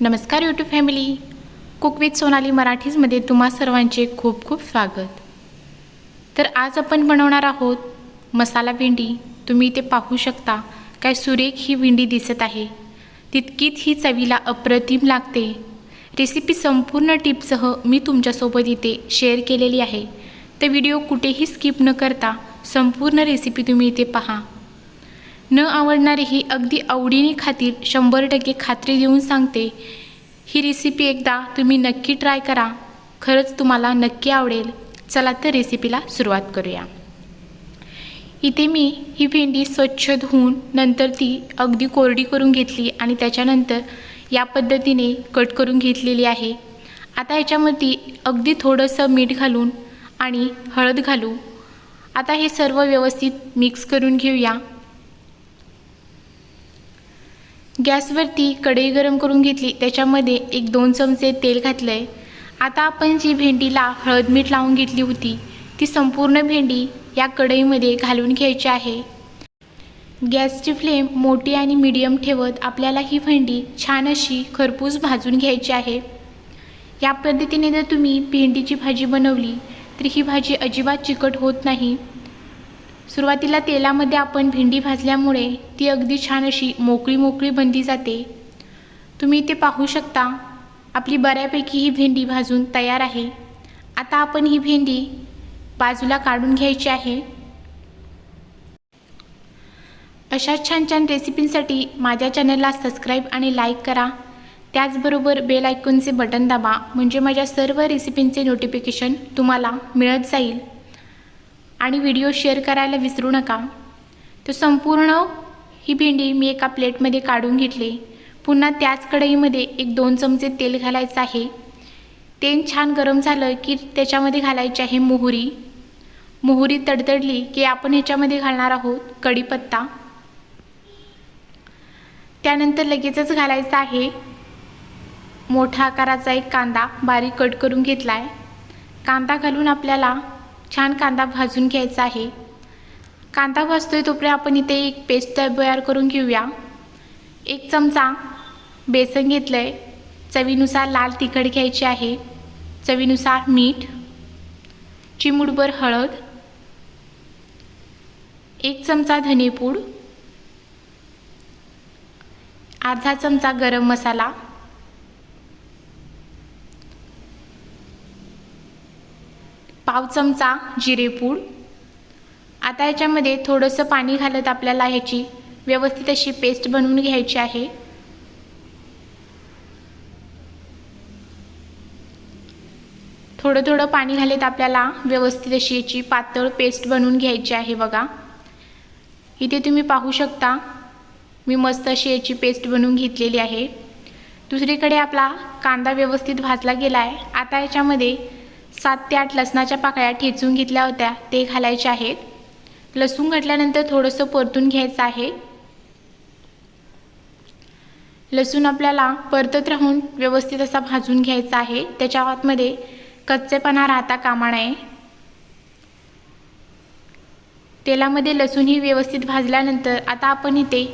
नमस्कार YouTube family cook with Sonali मराठीजमध्ये तुम्हा सर्वांचे खूप खूप स्वागत. तर आज आपण बनवणार आहोत मसाला भेंडी. तुम्ही इथे पाहू शकता काय सुरेख ही भेंडी दिसत आहे. तितकीच ही चवीला अप्रतिम लागते. रेसिपी संपूर्ण टिपसह मी तुमच्यासोबत इथे शेअर केलेली आहे. तर व्हिडिओ कुठेही स्किप न करता संपूर्ण रेसिपी तुम्ही इथे पहा. न आवडणारे ही अगदी आवडीने खातील शंभर टक्के खात्री देऊन सांगते. ही रेसिपी एकदा तुम्ही नक्की ट्राय करा. खरंच तुम्हाला नक्की आवडेल. चला तर रेसिपीला सुरुवात करूया. इथे मी ही भेंडी स्वच्छ धुवून नंतर ती अगदी कोरडी करून घेतली आणि त्याच्यानंतर या पद्धतीने कट करून घेतलेली आहे. आता ह्याच्यामध्ये अगदी थोडंसं मीठ घालून आणि हळद घालू. आता हे सर्व व्यवस्थित मिक्स करून घेऊया. गॅसवरती कढई गरम करून घेतली त्याच्यामध्ये एक दोन चमचे तेल घातलं आहे आता आपण जी भेंडीला हळद मीठ लावून घेतली होती ती संपूर्ण भेंडी या कढईमध्ये घालून घ्यायची आहे. गॅसची फ्लेम मोठी आणि मीडियम ठेवत आपल्याला ही भेंडी छान अशी खरपूस भाजून घ्यायची आहे. या पद्धतीने जर तुम्ही भेंडीची भाजी बनवली तर ही भाजी अजिबात चिकट होत नाही. सुरुवातीला तेलामध्ये आपण भेंडी भाजल्यामुळे ती अगदी छान अशी मोकळी मोकळी बनली जाते. तुम्ही इथे पाहू शकता आपली बऱ्यापैकी ही भेंडी भाजून तयार आहे. आता आपण ही भेंडी बाजूला काढून घ्यायची आहे. अशा छान छान रेसिपींसाठी माझ्या चॅनलला सबस्क्राईब आणि लाईक करा. त्याचबरोबर बेल आयकॉनचे बटन दाबा म्हणजे माझ्या सर्व रेसिपींचे नोटिफिकेशन तुम्हाला मिळत जाईल. आणि व्हिडिओ शेअर करायला विसरू नका. तर संपूर्ण ही भेंडी मी एका प्लेटमध्ये काढून घेतली. पुन्हा त्याच कढईमध्ये एक दोन चमचे तेल घालायचं आहे. तेल छान गरम झालं की त्याच्यामध्ये घालायची आहे मोहरी. मोहरी तडतडली की आपण ह्याच्यामध्ये घालणार आहोत कढीपत्ता. त्यानंतर लगेचच घालायचं आहे. मोठा आकाराचा एक कांदा बारीक कट करून घेतला आहे कांदा घालून आपल्याला छान कांदा भाजून घ्यायचा आहे. कांदा भाजतो आहे तोपर्यंत आपण इथे एक पेस्ट तयार करून घेऊया. एक चमचा बेसन घेतलं आहे चवीनुसार लाल तिखट घ्यायची आहे. चवीनुसार मीठ चिमूडभर हळद एक चमचा धनेपूड अर्धा चमचा गरम मसाला पाव चमचा जिरेपूड आता याच्यामध्ये थोडंसं पाणी घालत आपल्याला ह्याची व्यवस्थित अशी पेस्ट बनवून घ्यायची आहे. थोडं थोडं पाणी घालत आपल्याला व्यवस्थित अशी याची पातळ पेस्ट बनवून घ्यायची आहे बघा. इथे तुम्ही पाहू शकता मी मस्त अशी याची पेस्ट बनवून घेतलेली आहे. दुसरीकडे आपला कांदा व्यवस्थित भाजला गेला आहे आता याच्यामध्ये सात ते आठ लसणाच्या पाकळ्या ठेचून घेतल्या होत्या. ते घालायचे आहेत. लसूण घातल्यानंतर थोडंसं परतून घ्यायचं आहे. लसूण आपल्याला परतत राहून व्यवस्थित असा भाजून घ्यायचा आहे. त्याच्या आतमध्ये कच्चेपणा राहता कामा नये. तेलामध्ये लसूण ही व्यवस्थित भाजल्यानंतर आता आपण इथे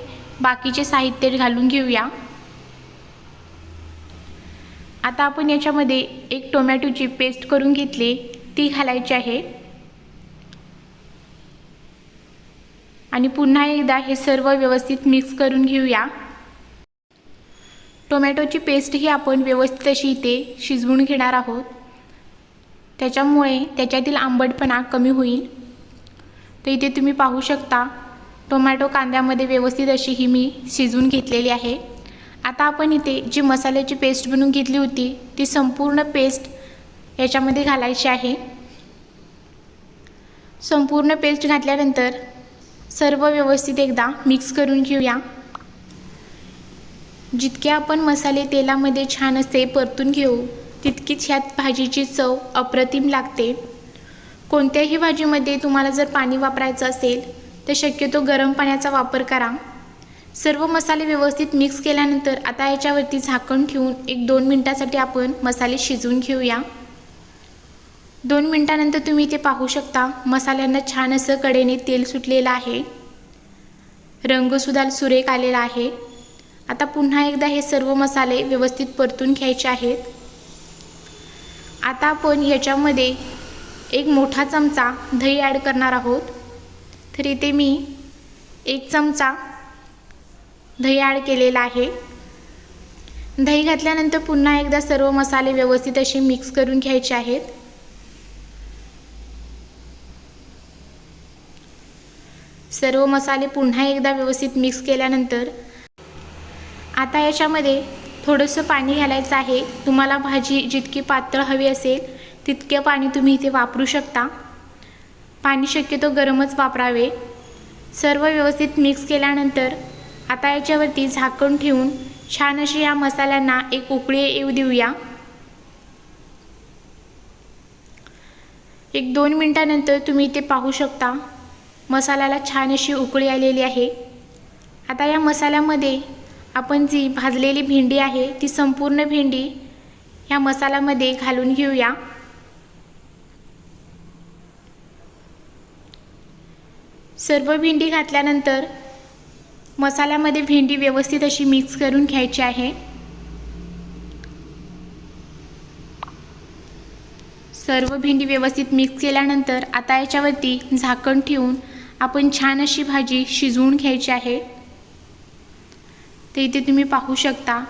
बाकीचे साहित्य घालून घेऊया. आता आपण याच्यामध्ये एक टोमॅटोची पेस्ट करून घेतली. ती घालायची आहे. आणि पुन्हा एकदा हे सर्व व्यवस्थित मिक्स करून घेऊया. टोमॅटोची पेस्ट ही आपण व्यवस्थित अशी इथे शिजवून घेणार आहोत. त्याच्यामुळे त्याच्यातील आंबटपणा कमी होईल. तर इथे तुम्ही पाहू शकता टोमॅटो कांद्यामध्ये व्यवस्थित अशी ही मी शिजवून घेतलेली आहे. आता आपण इथे जी मसाल्याची पेस्ट बनवून घेतली होती ती संपूर्ण पेस्ट याच्यामध्ये घालायची आहे. संपूर्ण पेस्ट घातल्यानंतर सर्व व्यवस्थित एकदा मिक्स करून घेऊया. जितके आपण मसाले तेलामध्ये छान असे परतून घेऊ तितकीच ह्यात भाजीची चव अप्रतिम लागते. कोणत्याही भाजीमध्ये तुम्हाला जर पाणी वापरायचं असेल तर शक्यतो गरम पाण्याचा वापर करा. सर्व मसाले व्यवस्थित मिक्स केल्यानंतर आता याच्यावरती झाकण ठेवून एक दोन मिनटासाठी आपण मसाले शिजवून घेऊया. दोन मिनटानंतर तुम्ही ते पाहू शकता मसाल्यांना छान असं कडेने तेल सुटलेलं आहे. रंगसुद्धा सुरेख आलेला आहे. आता पुन्हा एकदा हे सर्व मसाले व्यवस्थित परतून घ्यायचे आहेत. आता आपण याच्यामध्ये एक मोठा चमचा दही ॲड करणार आहोत. तर इथे मी एक चमचा दही ॲड केलेला आहे. दही घातल्यानंतर पुन्हा एकदा सर्व मसाले व्यवस्थित असे मिक्स करून घ्यायचे आहेत. सर्व मसाले पुन्हा एकदा व्यवस्थित मिक्स केल्यानंतर आता याच्यामध्ये थोडंसं पाणी घालायचं आहे. तुम्हाला भाजी जितकी पातळ हवी असेल तितके पाणी तुम्ही इथे वापरू शकता. पाणी शक्यतो गरमच वापरावे. सर्व व्यवस्थित मिक्स केल्यानंतर आता याच्यावरती झाकण ठेवून छान अशी या मसाल्यांना एक उकळी येऊ देऊया. एक दोन मिनटानंतर तुम्ही इथे पाहू शकता मसाल्याला छान अशी उकळी आलेली आहे. आता या मसाल्यामध्ये आपण जी भाजलेली भेंडी आहे ती संपूर्ण भेंडी ह्या मसाल्यामध्ये घालून घेऊया. सर्व भेंडी घातल्यानंतर मसाल्यामध्ये भेंडी व्यवस्थित अशी मिक्स करून घ्यायची आहे. सर्व भेंडी व्यवस्थित मिक्स केल्यानंतर आता याच्यावरती झाकण ठेवून आपण छान अशी भाजी शिजवून घ्यायची आहे. ते इथे तुम्ही पाहू शकता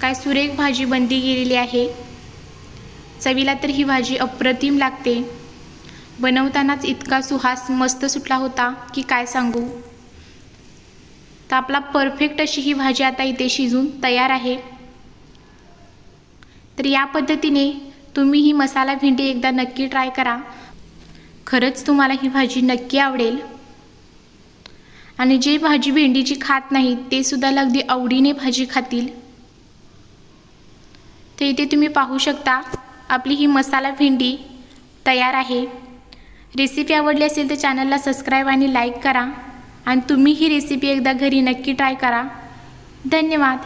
काय सुरेख भाजी बनली गेलेली आहे. चवीला तर ही भाजी अप्रतिम लागते. बनवतानाच इतका सुहास मस्त सुटला होता की काय सांगू? तर आपला परफेक्ट अशी ही भाजी आता इथे शिजून तयार आहे. तर या पद्धतीने तुम्ही ही मसाला भेंडी एकदा नक्की ट्राय करा. खरंच तुम्हाला ही भाजी नक्की आवडेल. आणि जे भाजी भेंडीची खात नाहीत ते सुद्धा अगदी आवडीने भाजी खातील. तर इथे तुम्ही पाहू शकता आपली ही मसाला भेंडी तयार आहे. रेसिपी आवडली असेल तर चॅनलला सबस्क्राईब आणि लाईक करा. आणि तुम्ही ही रेसिपी एकदा घरी नक्की ट्राय करा. धन्यवाद.